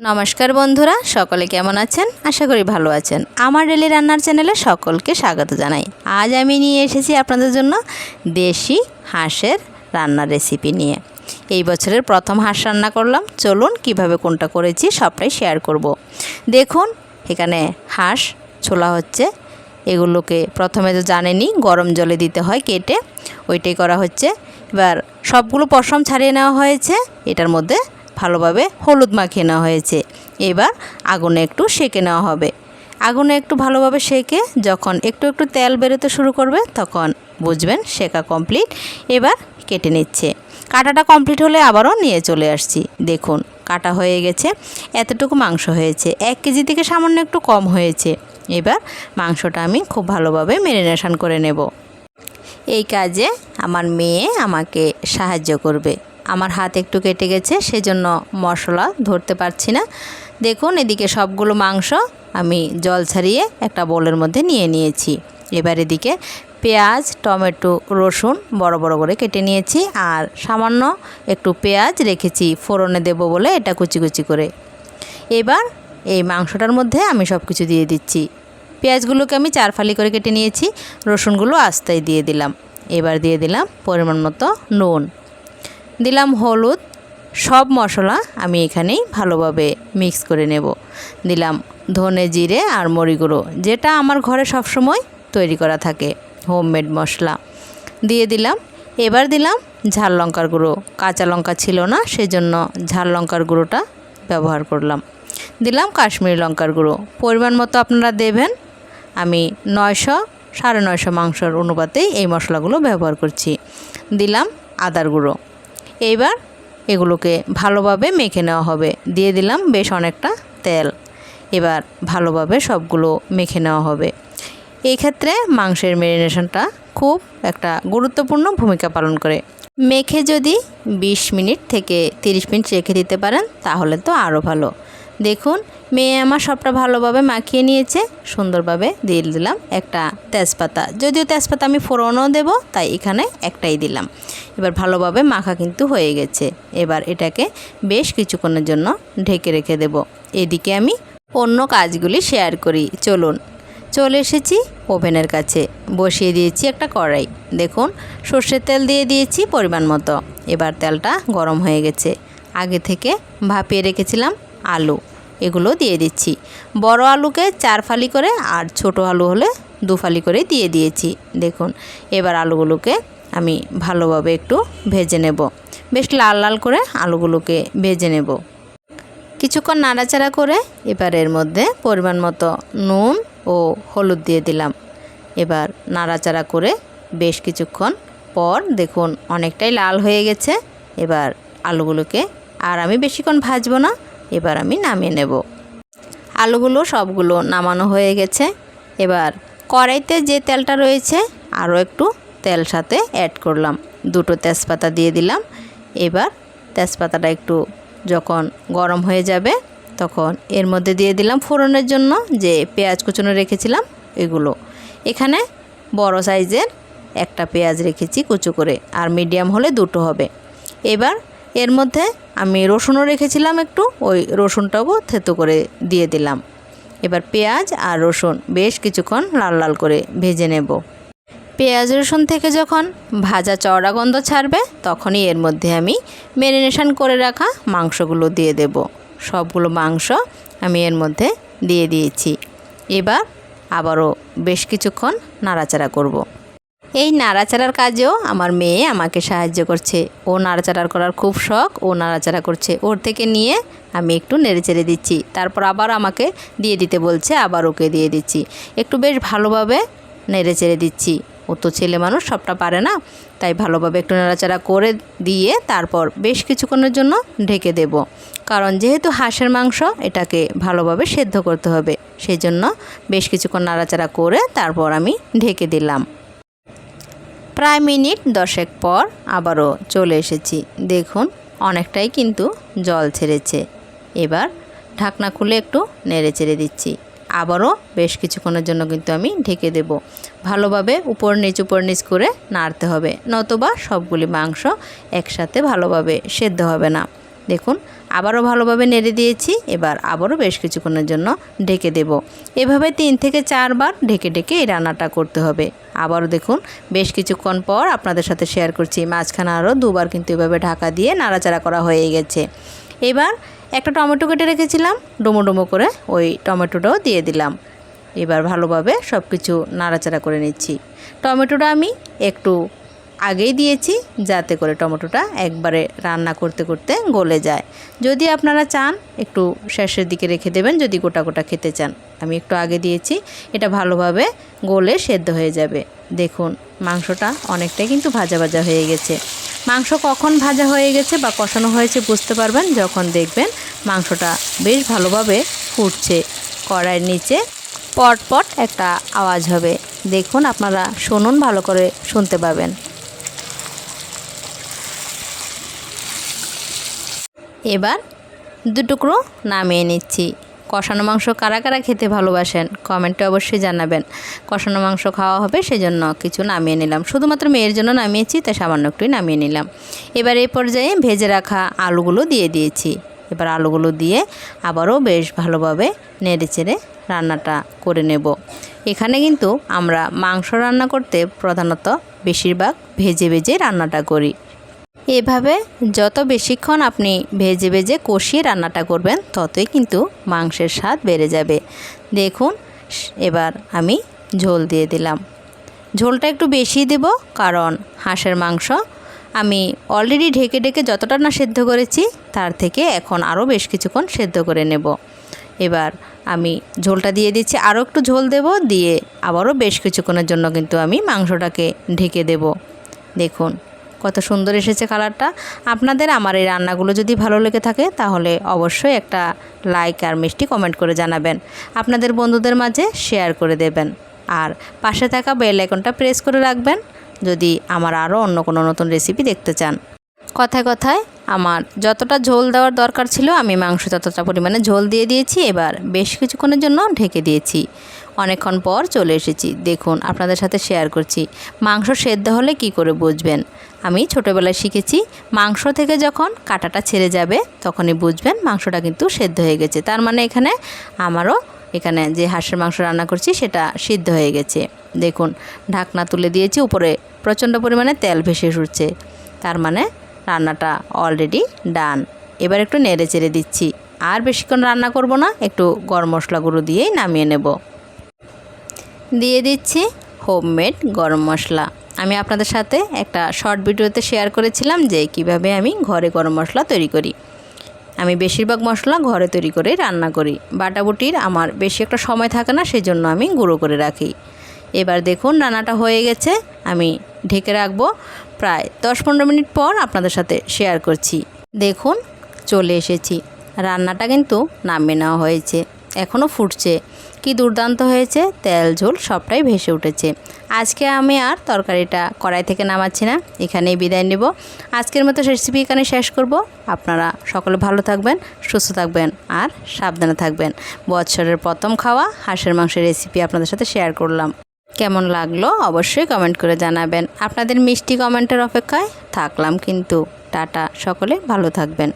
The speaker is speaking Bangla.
নমস্কার বন্ধুরা, সকলে কেমন আছেন? আশা করি ভালো আছেন। আমার ডেলি রান্নার চ্যানেলে সকলকে স্বাগত জানাই। আজ আমি নিয়ে এসেছি আপনাদের জন্য দেশি হাঁসের রান্নার রেসিপি নিয়ে। এই বছরের প্রথম হাঁস রান্না করলাম। চলুন কীভাবে কোনটা করেছি সবটাই শেয়ার করব। দেখুন, এখানে হাঁস ছোলা হচ্ছে। এগুলোকে প্রথমে তো জানেনি গরম জলে দিতে হয় কেটে। ওইটাই করা হচ্ছে। এবার সবগুলো পশম ছাড়িয়ে নেওয়া হয়েছে। এটার মধ্যে ভালোভাবে হলুদ মাখিয়ে নেওয়া হয়েছে। এবার আগুনে একটু সেকে নেওয়া হবে। আগুনে একটু ভালোভাবে সেকে যখন একটু একটু তেল বেরোতে শুরু করবে তখন বুঝবেন সেকা কমপ্লিট। এবার কেটে নিচ্ছে। কাটাটা কমপ্লিট হলে আবারও নিয়ে চলে আসছি। দেখুন, কাটা হয়ে গেছে। এতটুকু মাংস হয়েছে। এক কেজি থেকে সামান্য একটু কম হয়েছে। এবার মাংসটা আমি খুব ভালোভাবে ম্যারিনেশন করে নেব। এই কাজে আমার মেয়ে আমাকে সাহায্য করবে। আমার হাত একটু কেটে গেছে, সেজন্য মশলা ধরতে পারছি না। দেখুন, এদিকে সবগুলো মাংস আমি জল ছাড়িয়ে একটা বোলের মধ্যে নিয়ে নিয়েছি। এবার এদিকে পেঁয়াজ, টমেটো, রসুন বড় বড় করে কেটে নিয়েছি, আর সামান্য একটু পেঁয়াজ রেখেছি, ফোড়নে দেব বলে এটা কুচি কুচি করে। এবার এই মাংসটার মধ্যে আমি সব কিছু দিয়ে দিচ্ছি। পেঁয়াজগুলোকে আমি চার ফালি করে কেটে নিয়েছি, রসুনগুলো আস্তায় দিয়ে দিলাম। এবার দিয়ে দিলাম পরিমাণ মতো নুন। দিলাম হলুদ, সব মশলা আমি এখানেই ভালোভাবে মিক্স করে নেব। দিলাম ধনে জিরে আর মরি গুঁড়ো যেটা আমার ঘরে সবসময় তৈরি করা থাকে হোমমেড মশলা। দিয়ে দিলাম, এবার দিলাম ঝাল লঙ্কার গুঁড়ো, কাঁচা লঙ্কা ছিল না, সেজন্য ঝাল লঙ্কার গুঁড়োটা ব্যবহার করলাম। দিলাম কাশ্মীরি লঙ্কার গুঁড়ো, পরিমাণ মতো আপনারা দেবেন, আমি নয়শো, সাড়ে নয়শো মাংসর অনুপাতেই এই মশলাগুলো ব্যবহার করছি। দিলাম আদার গুঁড়ো এইবার এগুলোকে ভালোভাবে মেখে নেওয়া হবে। দিয়ে দিলাম বেশ অনেকটা তেল। এবার ভালোভাবে সবগুলো মেখে নেওয়া হবে। এই ক্ষেত্রে মাংসের ম্যারিনেশনটা খুব একটা গুরুত্বপূর্ণ ভূমিকা পালন করে। মেখে যদি 20 মিনিট থেকে 30 মিনিট রেখে দিতে পারেন, তাহলে তো আরও ভালো। দেখুন, মেয়ে আমার সবটা ভালোভাবে মাখিয়ে নিয়েছে, সুন্দরভাবে দিয়ে দিলাম একটা তেজপাতা। যদিও তেজপাতা আমি ফোড়নও দেব, তাই এখানে একটাই দিলাম। এবার ভালোভাবে মাখা কিন্তু হয়ে গেছে। এবার এটাকে বেশ কিছুক্ষণের জন্য ঢেকে রেখে দেব। এদিকে আমি অন্য কাজগুলি শেয়ার করি। চলুন, চলে এসেছি ওভেনের কাছে। বসিয়ে দিয়েছি একটা কড়াই। দেখুন, সর্ষের তেল দিয়ে দিয়েছি পরিমাণ মতো। এবার তেলটা গরম হয়ে গেছে। আগে থেকে ভাপিয়ে রেখেছিলাম আলু, এগুলো দিয়ে দিচ্ছি। বড় আলুকে চার ফালি করে আর ছোট আলু হলে দু ফালি করে দিয়ে দিয়েছি। দেখুন, এবার আলুগুলোকে আমি ভালোভাবে একটু ভেজে নেব। বেশ লাল লাল করে আলুগুলোকে ভেজে নেব। কিছুক্ষণ নাড়াচাড়া করে এবার এর মধ্যে পরিমাণ মতো নুন ও হলুদ দিয়ে দিলাম। এবার নাড়াচাড়া করে বেশ কিছুক্ষণ পর দেখুন, অনেকটাই লাল হয়ে গেছে। এবার আলুগুলোকে আর আমি বেশিক্ষণ ভাজবো না। এবার আমি নামিয়ে নেব। আলুগুলো সবগুলো নামানো হয়ে গেছে। এবার কড়াইতে যে তেলটা রয়েছে, আরও একটু তেল সাথে অ্যাড করলাম। দুটো তেজপাতা দিয়ে দিলাম। এবার তেজপাতাটা একটু যখন গরম হয়ে যাবে, তখন এর মধ্যে দিয়ে দিলাম ফোড়নের জন্য যে পেঁয়াজ কুচনো রেখেছিলাম, এগুলো। এখানে বড় সাইজের একটা পেঁয়াজ রেখেছি কুচু করে, আর মিডিয়াম হলে দুটো হবে। এবার এর মধ্যে আমি রসুনও রেখেছিলাম একটু, ওই রসুনটাও থেতো করে দিয়ে দিলাম। এবার পেঁয়াজ আর রসুন বেশ কিছুক্ষণ লাল লাল করে ভেজে নেব। পেঁয়াজ রসুন থেকে যখন ভাজা চওড়া গন্ধ ছাড়বে, তখনই এর মধ্যে আমি ম্যারিনেশন করে রাখা মাংসগুলো দিয়ে দেব। সবগুলো মাংস আমি এর মধ্যে দিয়ে দিয়েছি। এবার আবারও বেশ কিছুক্ষণ নাড়াচাড়া করব। এই নাড়াচাড়ার কাজেও আমার মেয়ে আমাকে সাহায্য করছে। ও নাড়াচাড়া করার খুব শখ, ও নাড়াচাড়া করছে। ওর থেকে নিয়ে আমি একটু নেড়ে চেড়ে দিচ্ছি। তারপর আবার আমাকে দিয়ে দিতে বলছে, আবার ওকে দিয়ে দিচ্ছি। একটু বেশ ভালোভাবে নেড়ে চেড়ে দিচ্ছি। ও তো ছেলে মানুষ, সবটা পারে না। তাই ভালোভাবে একটু নাড়াচাড়া করে দিয়ে তারপর বেশ কিছুক্ষণের জন্য ঢেকে দেব। কারণ যেহেতু হাঁসের মাংস, এটাকে ভালোভাবে সেদ্ধ করতে হবে। সেই জন্য বেশ কিছুক্ষণ নাড়াচাড়া করে তারপর আমি ঢেকে দিলাম। প্রায় মিনিট দশেক পর আবারও চলে এসেছি। দেখুন, অনেকটাই কিন্তু জল ছেড়েছে। এবার ঢাকনা খুলে একটু নেড়ে চেড়ে দিচ্ছি। আবারও বেশ কিছুক্ষণের জন্য কিন্তু আমি ঢেকে দেব। ভালোভাবে উপর নিচ উপর নিচ করে নাড়তে হবে, নতবা সবগুলি মাংস একসাথে ভালোভাবে সেদ্ধ হবে না। দেখুন, আবারও ভালোভাবে নেড়ে দিয়েছি, এবার আবারও বেশ কিছুক্ষণের জন্য ঢেকে দেব। এভাবে তিন থেকে চারবার ঢেকে ঢেকে এই রান্নাটা করতে হবে। আবারও দেখুন, বেশ কিছুক্ষণ পর আপনাদের সাথে শেয়ার করছি। মাঝখানে আরও দুবার কিন্তু এভাবে ঢাকা দিয়ে নাড়াচাড়া করা হয়ে গেছে। এবার একটা টমেটো কেটে রেখেছিলাম, ডুমো ডুমো করে ওই টমেটোটাও দিয়ে দিলাম। এবার ভালোভাবে সব কিছু নাড়াচাড়া করে নিচ্ছি। টমেটোটা আমি একটু আগেই দিয়েছি যাতে করে টমেটোটা একবারে রান্না করতে করতে গলে যায়। যদি আপনারা চান, একটু শেষের দিকে রেখে দেবেন, যদি গোটা গোটা খেতে চান। আমি একটু আগে দিয়েছি, এটা ভালোভাবে গলে সেদ্ধ হয়ে যাবে। দেখুন, মাংসটা অনেকটাই কিন্তু ভাজা ভাজা হয়ে গেছে। মাংস কখন ভাজা হয়ে গেছে বা কষানো হয়েছে বুঝতে পারবেন যখন দেখবেন মাংসটা বেশ ভালোভাবে ফুটছে। কড়াইয়ের নিচে পটপট একটা আওয়াজ হবে। দেখুন, আপনারা শুনুন, ভালো করে শুনতে পাবেন। এবার দু টুকরো নামিয়ে নিচ্ছি। কষানো মাংস কারা কারা খেতে ভালোবাসেন, কমেন্টে অবশ্যই জানাবেন। কষানো মাংস খাওয়া হবে সেজন্য কিছু নামিয়ে নিলাম। শুধুমাত্র মেয়ের জন্য নামিয়েছি, তাই সামান্য একটুই নামিয়ে নিলাম। এবার এই পর্যায়ে ভেজে রাখা আলুগুলো দিয়ে দিয়েছি। এবার আলুগুলো দিয়ে আবারও বেশ ভালোভাবে নেড়ে চেড়ে রান্নাটা করে নেব। এখানে কিন্তু আমরা মাংস রান্না করতে প্রধানত বেশিরভাগ ভেজে ভেজে রান্নাটা করি। এভাবে যত বেশিক্ষণ আপনি ভেজে ভেজে কষিয়ে রান্নাটা করবেন, ততই কিন্তু মাংসের স্বাদ বেড়ে যাবে। দেখুন, এবার আমি ঝোল দিয়ে দিলাম। ঝোলটা একটু বেশি দেব, কারণ হাঁসের মাংস আমি অলরেডি ঢেকে ঢেকে যতটা না সেদ্ধ করেছি, তার থেকে এখন আরও বেশ কিছুক্ষণ সেদ্ধ করে নেব। এবার আমি ঝোলটা দিয়ে দিচ্ছি, আরও একটু ঝোল দেব, দিয়ে আবারও বেশ কিছুক্ষণের জন্য কিন্তু আমি মাংসটাকে ঢেকে দেব। দেখুন কত সুন্দর এসেছে কালারটা। আপনাদের আমার এই রান্নাগুলো যদি ভালো লেগে থাকে, তাহলে অবশ্যই একটা লাইক আর মিষ্টি কমেন্ট করে জানাবেন। আপনাদের বন্ধুদের মাঝে শেয়ার করে দেবেন। আর পাশে থাকা বেল আইকনটা প্রেস করে রাখবেন, যদি আমার আরও অন্য কোনো নতুন রেসিপি দেখতে চান। কথায় কথায়, আমার যতটা ঝোল দেওয়ার দরকার ছিল, আমি মাংস ততটা পরিমাণে ঝোল দিয়ে দিয়েছি। এবার বেশ কিছুক্ষণের জন্য ঢেকে দিয়েছি। অনেকক্ষণ পর চলে এসেছি। দেখুন, আপনাদের সাথে শেয়ার করছি। মাংস সেদ্ধ হলে কি করে বুঝবেন? আমি ছোটোবেলায় শিখেছি, মাংস থেকে যখন কাটাটা ছেড়ে যাবে, তখনই বুঝবেন মাংসটা কিন্তু সেদ্ধ হয়ে গেছে। তার মানে এখানে আমারও এখানে যে হাঁসের মাংস রান্না করছি, সেটা সিদ্ধ হয়ে গেছে। দেখুন, ঢাকনা তুলে দিয়েছি, উপরে প্রচণ্ড পরিমাণে তেল ভেসে উঠছে। তার মানে রান্নাটা অলরেডি ডান এবার একটু নেড়ে চেড়ে দিচ্ছি। আর বেশিক্ষণ রান্না করব না, একটু গরম মশলা গুঁড়ো দিয়েই নামিয়ে নেব। দিয়ে দিচ্ছি হোমমেড গরম মশলা। আমি আপনাদের সাথে একটা শর্ট ভিডিওতে শেয়ার করেছিলাম যে কীভাবে আমি ঘরে গরম মশলা তৈরি করি। আমি বেশিরভাগ মশলা ঘরে তৈরি করে রান্না করি। বাটাবুটির আমার বেশি একটা সময় থাকে না সেই জন্য আমি গুঁড়ো করে রাখি। এবার দেখুন রান্নাটা হয়ে গেছে। আমি ঢেকে রাখব। প্রায় দশ পনেরো মিনিট পর আপনাদের সাথে শেয়ার করছি। দেখুন, চলে এসেছি। রান্নাটা কিন্তু নামিয়ে নেওয়া হয়েছে। এখনও ফুটছে। কি দুর্দান্ত হয়েছে? তেল, ঝোল সবটাই ভেসে উঠেছে। আজকে আমি আর তরকারিটা কড়াই থেকে নামাচ্ছি না, এখানেই বিদায় নেব। আজকের মতো রেসিপি এখানে শেষ করব। আপনারা সকলে ভালো থাকবেন, সুস্থ থাকবেন আর সাবধানে থাকবেন। বছরের প্রথম খাওয়া হাঁসের মাংসের রেসিপি আপনাদের সাথে শেয়ার করলাম। কেমন লাগল অবশ্যই কমেন্ট করে জানাবেন। আপনাদের মিষ্টি কমেন্টের অপেক্ষায় থাকলাম কিন্তু। টাটা, সকলে ভালো থাকবেন।